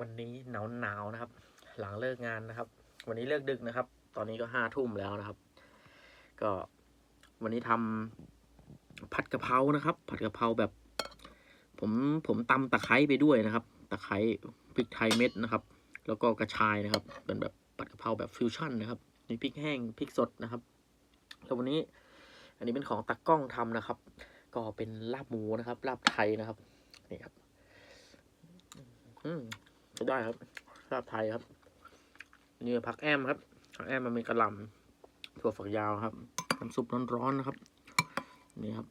วันนี้หนาวหนาวนะครับ หลังเลิกงานนะครับ วันนี้เลิกดึกนะครับ ตอนนี้ก็ห้าทุ่มแล้วนะครับ ก็วันนี้ทำผัดกะเพรานะครับ ผัดกะเพราแบบ ผมผมตำตะไคร้ไปด้วยนะครับ ตะไคร้พริกไทยเม็ดนะครับ แล้วก็กระชายนะครับ เป็นแบบผัดกะเพราแบบฟิวชั่นนะครับมีพริกแห้งพริกสดนะครับแล้ววันนี้ อันนี้เป็นของตากล้องทำนะครับ ก็เป็นลาบหมูนะครับลาบไทยนะครับนี่ครับ อืม ได้ครับลาบไทยครับนี่ผักแอมครับผักแอมมันเป็นกระหล่ำถั่วฝักยาวครับน้ำซุปร้อนๆนะครับ นี่ครับ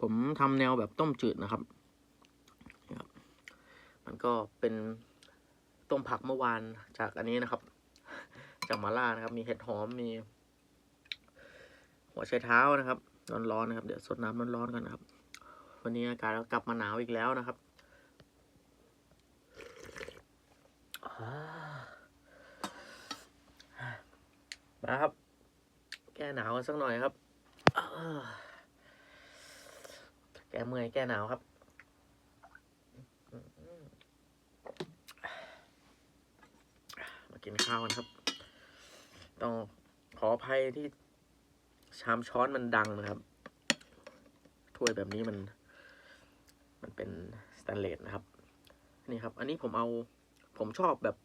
ผมทำแนวแบบต้มจืดนะครับนี่ครับ มันก็เป็นต้มผักเมื่อวานจากอันนี้นะครับ จากมาล่านะครับ มีเห็ดหอมมี หัวไชเท้านะครับร้อนๆนะครับ เดี๋ยวสดน้ำร้อนๆกันนะครับ วันนี้อากาศก็กลับมาหนาวอีกแล้วนะครับ มาครับ แก้หนาวกันสักหน่อยครับแก้เมื่อยแก้หนาวครับมากินข้าวกันครับ ต้องขออภัยที่ชามช้อนมันดังนะครับ ถ้วยแบบนี้มัน มันเป็นสแตนเลสนะครับ นี่ครับ อันนี้ผมเอาผมชอบแบบ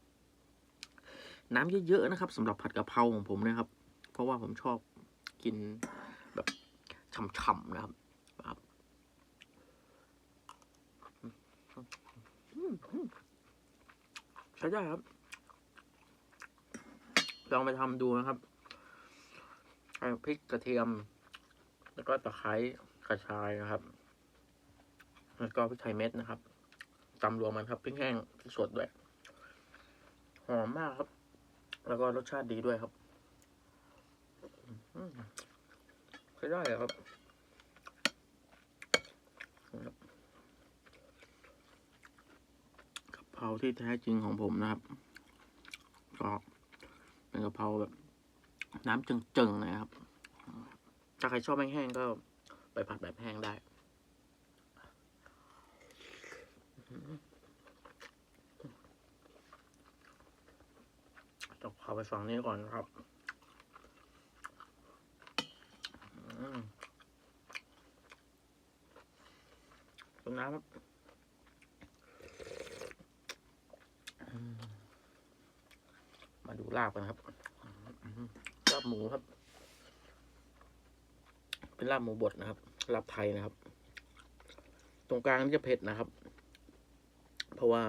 น้ำเยอะๆนะครับสำหรับผัดกะเพราของผมนะครับ เพราะว่าผมชอบกินแบบฉ่ำๆนะครับครับใช้ได้ครับ ลองไปทำดูนะครับพริกกระเทียม แล้วก็ตะไคร้กระชายนะครับ แล้วก็พริกไทยเม็ดนะครับตำรวมมันครับพริกแห้งพริกสดด้วยหอมมากครับ แล้วก็รสชาติดีด้วยครับใช้ได้เลยครับครับกะเพราที่แท้จริงของผมนะครับ ก็เป็นกะเพราแบบ น้ำจึงๆนะครับ ถ้าใครชอบแห้งๆก็ไปผัดแบบแห้งได้ะพา ไปฝั่งนี้ก่อนครับต้นน้ำครับมาดูลาบกันครับลาบหมูครับ เป็นลาบหมูบดนะครับลาบไทยนะครับ ตรงกลางนี่จะเผ็ดนะครับ เพราะว่า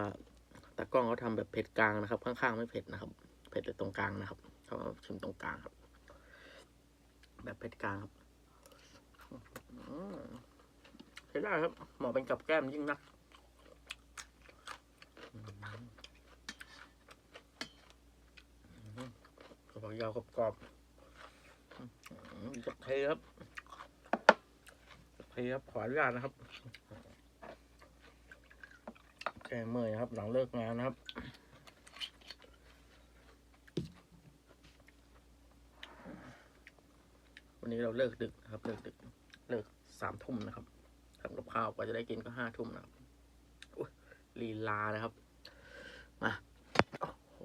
ตากล้องเขาทำแบบเผ็ดกลางนะครับ ข้างๆไม่เผ็ดนะครับ ผ็ดแต่ตรงกลางนะครับเขาชิมตรงกลางครับ แบบเผ็ดกลางครับใช้ได้ครับเหมาะเป็นกับแก้มยิ่งนักอืมอืมกระเพายาวกรอบๆอืมจะเทครับจะเทครับขออนุญาตนะครับแก้เมื่อยครับ หลังเลิกงานนะครับ วันนี้เราเลิกดึกนะครับ เลิกดึก เลิกสามทุ่มนะครับทำกับข้าวกว่าจะได้กินก็ห้าทุ่มนะครับลีลานะครับ มาโอ้โห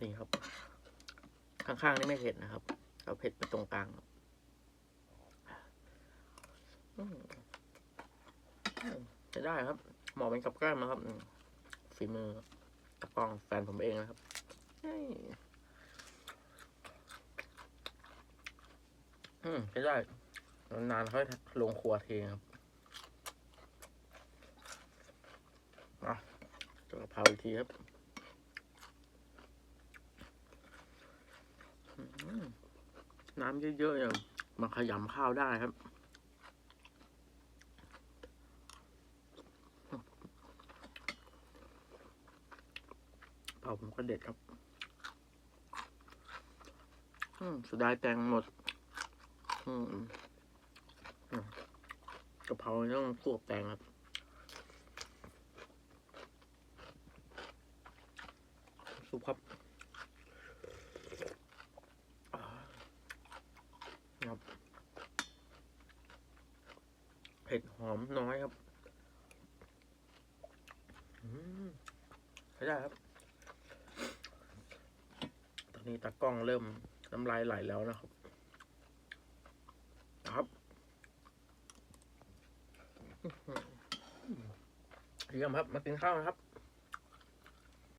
นี่ครับ ข้างๆนี่ไม่เผ็ดนะครับ เอาเผ็ดไปตรงกลางครับอืมอืมใช้ได้ครับเหมาะเป็นกับแกล้มนะครับ ฝีมือ กับกล้องแฟนผมเองนะครับอืมใช้ได้นานๆค่อยลงครัวทีครับมาจะกะเพราอีกทีครับน้ำเยอะๆอย่างมาขยำข้าวได้ครับาผมก็เด็ดครับ อืมสุดายแตงหมด อืมกะเพราต้องคั่วแตงครับซุปครับครับผ็ดหอมน้อยครับ อืมใช้ได้ครับ นี่ตากล้องเริ่มน้ำลายไหลแล้วนะครับ ครับเยี่ยมครับ มากินข้าวนะครับ